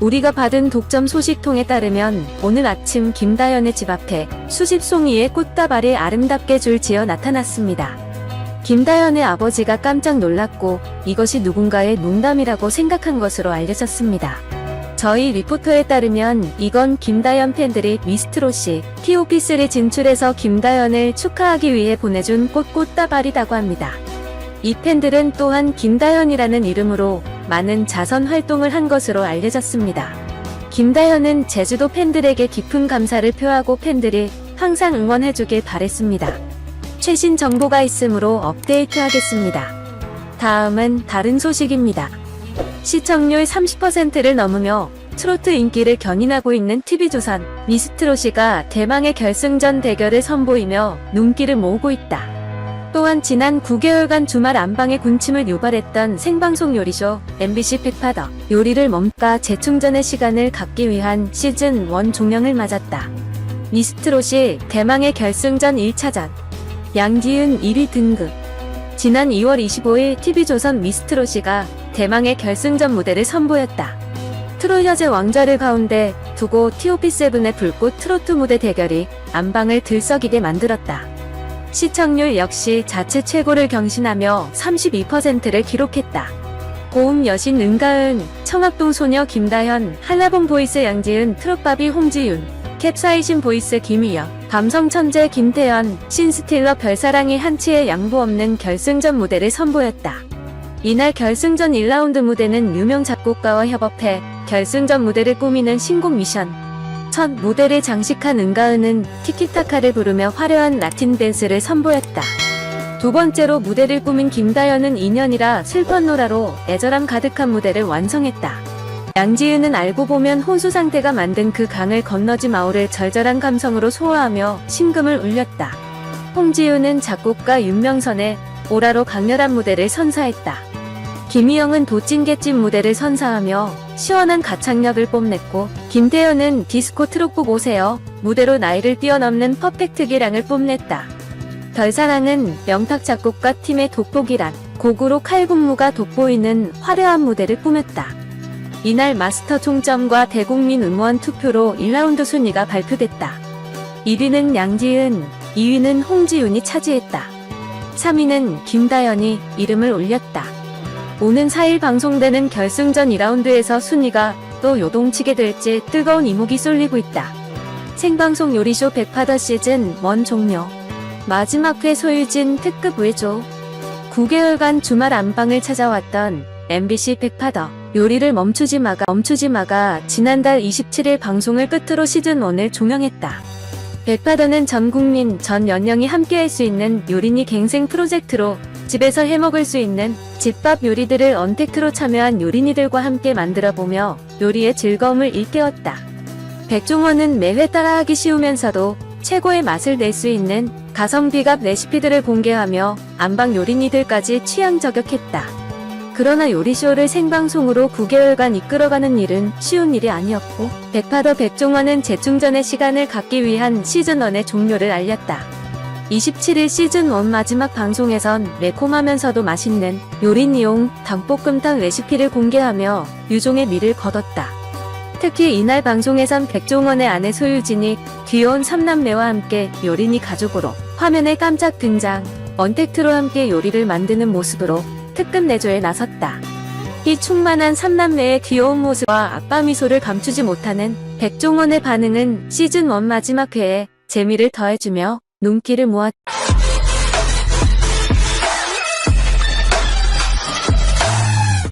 우리가 받은 독점 소식통에 따르면 오늘 아침 김다연의 집 앞에 수십 송이의 꽃다발이 아름답게 줄지어 나타났습니다. 김다연의 아버지가 깜짝 놀랐고 이것이 누군가의 농담이라고 생각한 것으로 알려졌습니다. 저희 리포터에 따르면 이건 김다연 팬들이 미스트롯이 TOP3 진출해서 김다연을 축하하기 위해 보내준 꽃 꽃다발이라고 합니다. 이 팬들은 또한 김다연이라는 이름으로 많은 자선 활동을 한 것으로 알려졌습니다. 김다연은 제주도 팬들에게 깊은 감사를 표하고 팬들이 항상 응원해주길 바랬습니다. 최신 정보가 있으므로 업데이트하겠습니다. 다음은 다른 소식입니다. 시청률 30%를 넘으며 트로트 인기를 견인하고 있는 TV조선 미스트롯이가 대망의 결승전 대결을 선보이며 눈길을 모으고 있다. 또한 지난 9개월간 주말 안방에 군침을 유발했던 생방송 요리쇼 MBC 픽파더 요리를 멈까 재충전의 시간을 갖기 위한 시즌 1 종영을 맞았다. 미스트롯이 대망의 결승전 1차전 양지은 1위 등극 지난 2월 25일 TV조선 미스트롯이가 대망의 결승전 무대를 선보였다. 트롯 여제 왕좌를 가운데 두고 TOP7의 불꽃 트로트 무대 대결이 안방을 들썩이게 만들었다. 시청률 역시 자체 최고를 경신하며 32%를 기록했다. 고음 여신 은가은, 청학동 소녀 김다현, 한라봉 보이스 양지은, 트롯바비 홍지윤, 캡사이신 보이스 김희영, 감성 천재 김태연, 신스틸러 별사랑이 한치의 양보 없는 결승전 무대를 선보였다. 이날 결승전 1라운드 무대는 유명 작곡가와 협업해 결승전 무대를 꾸미는 신곡 미션. 첫 무대를 장식한 은가은은 티키타카를 부르며 화려한 라틴 댄스를 선보였다. 두 번째로 무대를 꾸민 김다연은 2년이라 슬픈 노라로 애절함 가득한 무대를 완성했다. 양지은은 알고 보면 혼수 상태가 만든 그 강을 건너지 마오를 절절한 감성으로 소화하며 심금을 울렸다. 홍지윤은 작곡가 윤명선의 오라로 강렬한 무대를 선사했다. 김희영은 도찐개찐 무대를 선사하며 시원한 가창력을 뽐냈고 김태현은 디스코 트롯곡 오세요 무대로 나이를 뛰어넘는 퍼펙트 기량을 뽐냈다. 별사랑은 명탁 작곡가 팀의 돋보기란 곡으로 칼군무가 돋보이는 화려한 무대를 꾸몄다. 이날 마스터 총점과 대국민 음원 투표로 1라운드 순위가 발표됐다. 1위는 양지은, 2위는 홍지윤이 차지했다. 3위는 김다연이 이름을 올렸다. 오는 4일 방송되는 결승전 2라운드에서 순위가 또 요동치게 될지 뜨거운 이목이 쏠리고 있다. 생방송 요리쇼 백파더 시즌 1 종료. 마지막 회 소유진 특급 외조. 9개월간 주말 안방을 찾아왔던 MBC 백파더 요리를 멈추지 마가 멈추지 마가 지난달 27일 방송을 끝으로 시즌 1을 종영했다. 백파더는 전 국민 전 연령이 함께할 수 있는 요리니 갱생 프로젝트로 집에서 해먹을 수 있는 집밥 요리들을 언택트로 참여한 요리니들과 함께 만들어보며 요리의 즐거움을 일깨웠다. 백종원은 매회 따라하기 쉬우면서도 최고의 맛을 낼 수 있는 가성비갑 레시피들을 공개하며 안방 요리니들까지 취향 저격했다. 그러나 요리쇼를 생방송으로 9개월간 이끌어가는 일은 쉬운 일이 아니었고 백파더 백종원은 재충전의 시간을 갖기 위한 시즌1의 종료를 알렸다. 27일 시즌1 마지막 방송에선 매콤하면서도 맛있는 요리니용 닭볶음탕 레시피를 공개하며 유종의 미를 거뒀다. 특히 이날 방송에선 백종원의 아내 소유진이 귀여운 삼남매와 함께 요리니 가족으로 화면에 깜짝 등장, 언택트로 함께 요리를 만드는 모습으로 특급 내조에 나섰다. 이 충만한 삼남매의 귀여운 모습과 아빠 미소를 감추지 못하는 백종원의 반응은 시즌1 마지막 회에 재미를 더해주며 눈길을 모았다.